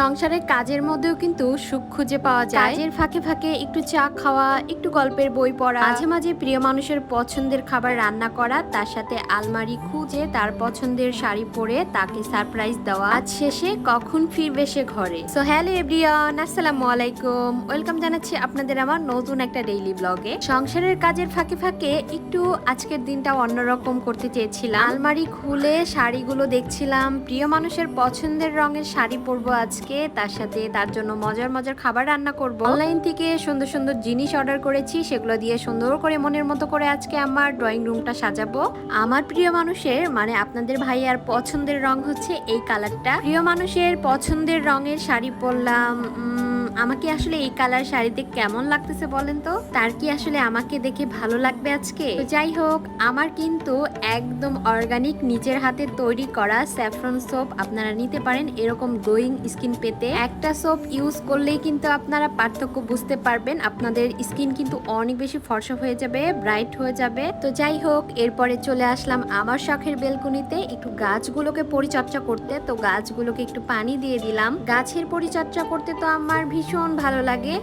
সংসারের কাজের মধ্যেও কিন্তু সুখ খুঁজে পাওয়া যায়। কাজের ফাঁকে ফাঁকে একটু চা খাওয়া, একটু গল্পের বই পড়া, মাঝে মাঝে প্রিয় মানুষের পছন্দের খাবার রান্না করা, তার সাথে আলমারি খুঁজে তার পছন্দের শাড়ি পরে তাকে সারপ্রাইজ দেওয়া। আজ শেষে কখন ফিরবে সে ঘরে? সো হ্যালো এভরিওয়ান আসসালামু আলাইকুম। ওয়েলকাম জানাচ্ছি আপনাদের আমার নতুন একটা ডেইলি ব্লগে সংসারের কাজের ফাঁকে ফাঁকে একটু আজকের দিনটা অন্যরকম করতে চেয়েছিলাম। আলমারি খুলে শাড়িগুলো দেখছিলাম। প্রিয় মানুষের পছন্দের রঙের শাড়ি পরবো আজকে তার সাথে তার জন্য মজার মজার খাবার রান্না করব। অনলাইন থেকে সুন্দর সুন্দর জিনিস অর্ডার করেছি, সেগুলো দিয়ে সুন্দর করে মনের মতো করে আজকে আমার ড্রয়িং রুমটা সাজাবো। আমার প্রিয় মানুষের মানে আপনাদের ভাইয়ার পছন্দের রং হচ্ছে এই কালারটা প্রিয় মানুষের পছন্দের রঙের শাড়ি পরলাম আমাকে আসলে এই কালার শাড়িতে কেমন লাগতেছে বলেন তো? তার কি আসলে আমাকে দেখে ভালো লাগবে আজকে? যাই হোক, আমার কিন্তু একদম অর্গানিক নিজের হাতে তৈরি করা স্যাফরন সোপ আপনারা নিতে পারেন এরকম গ্লোয়িং স্কিন পেতে। একটা সোপ ইউজ করলেই কিন্তু আপনারা পার্থক্য বুঝতে পারবেন। আপনাদের স্কিন কিন্তু অনেক বেশি ফর্সা হয়ে যাবে ব্রাইট হয়ে যাবে। তো যাই হোক, এরপরে চলে আসলাম আমার শখের বেলকুনিতে। একটু গাছগুলোকে পরিচর্যা করতে, তো গাছগুলোকে একটু পানি দিয়ে দিলাম। গাছের পরিচর্যা করতে তো আমার ভীষণ ভালো লাগে।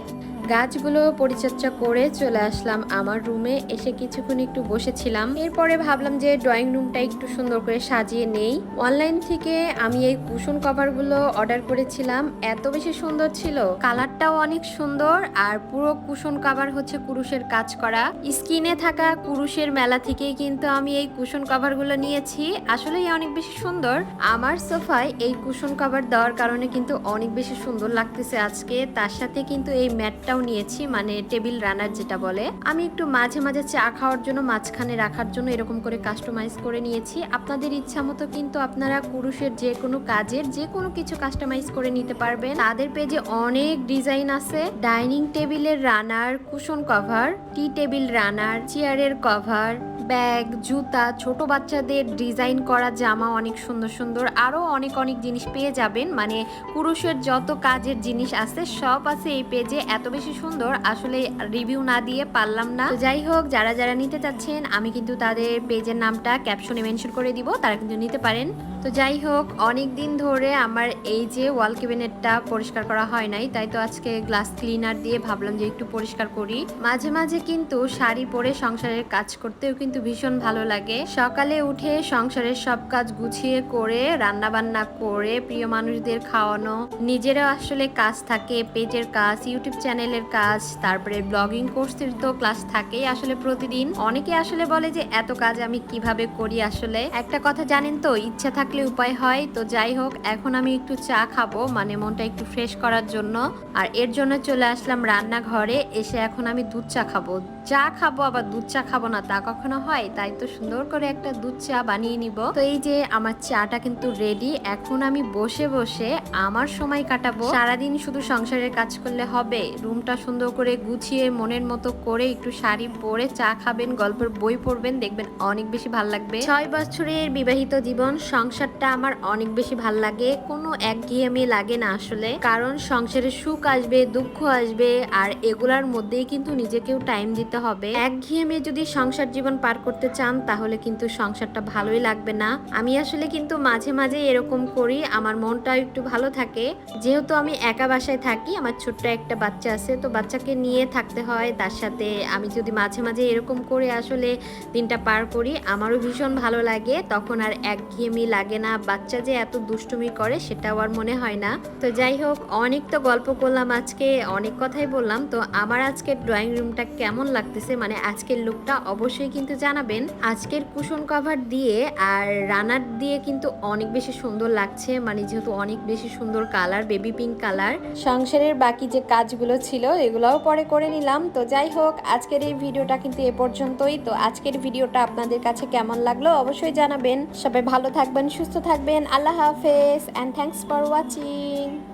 গাছগুলো পরিচর্যা করে চলে আসলাম আমার রুমে। এসে কিছুক্ষণ একটু বসেছিলাম। এরপরে ভাবলাম যে ড্রয়িং রুমটা একটু সুন্দর করে সাজিয়ে নেই। অনলাইন থেকে আমি এই কুশন কভারগুলো অর্ডার করেছিলাম। এত বেশি সুন্দর ছিল। কালারটাও অনেক সুন্দর আর পুরো কুশন কভার হচ্ছে কুরুষের কাজ করা। স্কিনে থাকা কুরুষের মেলা থেকেই কিন্তু আমি এই কুশন কভারগুলো নিয়েছি। আসলেই অনেক বেশি সুন্দর। আমার সোফায় এই কুশন কভার দেওয়ার কারণে কিন্তু অনেক বেশি সুন্দর লাগতেছে আজকে। তার সাথে কিন্তু এই ম্যাটটাও নিয়েছি মানে টেবিল রানার যেটা বলে। আমি একটু মাঝে মাঝে চা খাওয়ার জন্য, মাঝখানে রাখার জন্য এরকম করে কাস্টমাইজ করে নিয়েছি। আপনাদের ইচ্ছা মতো কিন্তু আপনারা কুরুষের যে কোনো কাজের, যে কোনো কিছু কাস্টমাইজ করে নিতে পারবেন। তাদের পেজে অনেক ডিজাইন আছে। ডাইনিং টেবিলের রানার কুশন কভার টি টেবিল রানার চেয়ারের কভার ব্যাগ, জুতা, ছোট বাচ্চাদের ডিজাইন করা জামা অনেক সুন্দর সুন্দর। আরও অনেক অনেক জিনিস পেয়ে যাবেন। মানে পুরুষের যত কাজের জিনিস আছে, সব আছে এই পেজে। এত বেশি সুন্দর আসলে রিভিউ না দিয়ে পারলাম না। যাই হোক, যারা যারা নিতে চাচ্ছেন, আমি কিন্তু তাদের পেজের নামটা ক্যাপশনে মেনশন করে দিব, তারা কিন্তু নিতে পারেন। তো যাই হোক, অনেক দিন ধরে আমার এই যে ওয়াল ক্যাবিনেটটা পরিষ্কার করা হয় নাই, তাই তো আজকে গ্লাস ক্লিনার দিয়ে ভাবলাম যে একটু পরিষ্কার করি। মাঝে মাঝে কিন্তু শাড়ি পরে সংসারের কাজ করতেও কিন্তু ভীষণ ভালো লাগে। সকালে উঠে সংসারের সব কাজ গুছিয়ে করে রান্না বান্না করে, প্রিয় মানুষদের খাওয়ানো, নিজেরও আসলে কাজ থাকে, পেজের কাজ, ইউটিউব চ্যানেলের কাজ, তারপরে ব্লগিং কোর্সের তো ক্লাস থাকেই আসলে প্রতিদিন। অনেকে আসলে বলে যে, এত কাজ আমি কীভাবে করি আসলে? একটা কথা জানেন তো, ইচ্ছা থাকলে উপায় হয়। তো যাই হোক, এখন আমি একটু চা খাব মানে মনটা একটু ফ্রেশ করার জন্য। আর এর জন্য চলে আসলাম রান্নাঘরে, এসে এখন আমি দুধ চা খাব। চা খাব, আবার দুধ চা খাব না, তা কখনো হয়? তাই তো সুন্দর করে একটা দুধ চা বানিয়ে নিব। তো এই যে আমার চাটা কিন্তু রেডি এখন আমি বসে বসে আমার সময় কাটাবো। সারাদিন শুধু সংসারের কাজ করলে হবে, রুমটা সুন্দর করে গুছিয়ে মনের মতো করে একটু শাড়ি পরে চা খাবেন, গল্পের বই পড়বেন, দেখবেন অনেক বেশি ভালো লাগবে। ছয় বছরের বিবাহিত জীবন, সংসারটা আমার অনেক বেশি ভালো লাগে, কোনো একঘেয়েমি লাগে না আসলে। কারণ সংসারে সুখ আসবে, দুঃখ আসবে, আর এগুলার মধ্যেই কিন্তু নিজেকেও টাইম দিতে হবে। একঘেয়েমে যদি সংসার জীবন পার করতে চান, তাহলে কিন্তু সংসারটা ভালোই লাগবে না। আমি আসলে কিন্তু মাঝে মাঝে এরকম করি, আমার মনটাও একটু ভালো থাকে। যেহেতু আমি একা বাসায় থাকি, আমার ছোট্ট একটা বাচ্চা আছে, তো বাচ্চাকে নিয়ে থাকতে হয়। তার সাথে আমি যদি মাঝে মাঝে এরকম করে আসলে দিনটা পার করি, আমারও ভীষণ ভালো লাগে। তখন আর একঘেয়েমি লাগে না। বাচ্চা যে এত দুষ্টুমি করে, সেটাও আর মনে হয় না। তো যাই হোক, অনেক তো গল্প করলাম আজকে, অনেক কথাই বললাম। তো আমার আজকে ড্রয়িং রুমটা কেমন লাগতেছে মানে আজকের লুকটা অবশ্যই কিন্তু জানাবেন। আজকের কুশন কভার দিয়ে আর রানার দিয়ে কিন্তু অনেক বেশি সুন্দর লাগছে মানে যেহেতু অনেক বেশি সুন্দর কালার বেবি পিঙ্ক কালার সংসারের বাকি যে কাজগুলো ছিল, এগুলোও পরে করে নিলাম। তো যাই হোক, আজকের এই ভিডিওটা কিন্তু এ পর্যন্তই। তো আজকের ভিডিওটা আপনাদের কাছে কেমন লাগল অবশ্যই জানাবেন। সবাই ভালো থাকবেন, সুস্থ থাকবেন। আল্লাহ হাফেজ অ্যান্ড থ্যাংকস ফর ওয়াচিং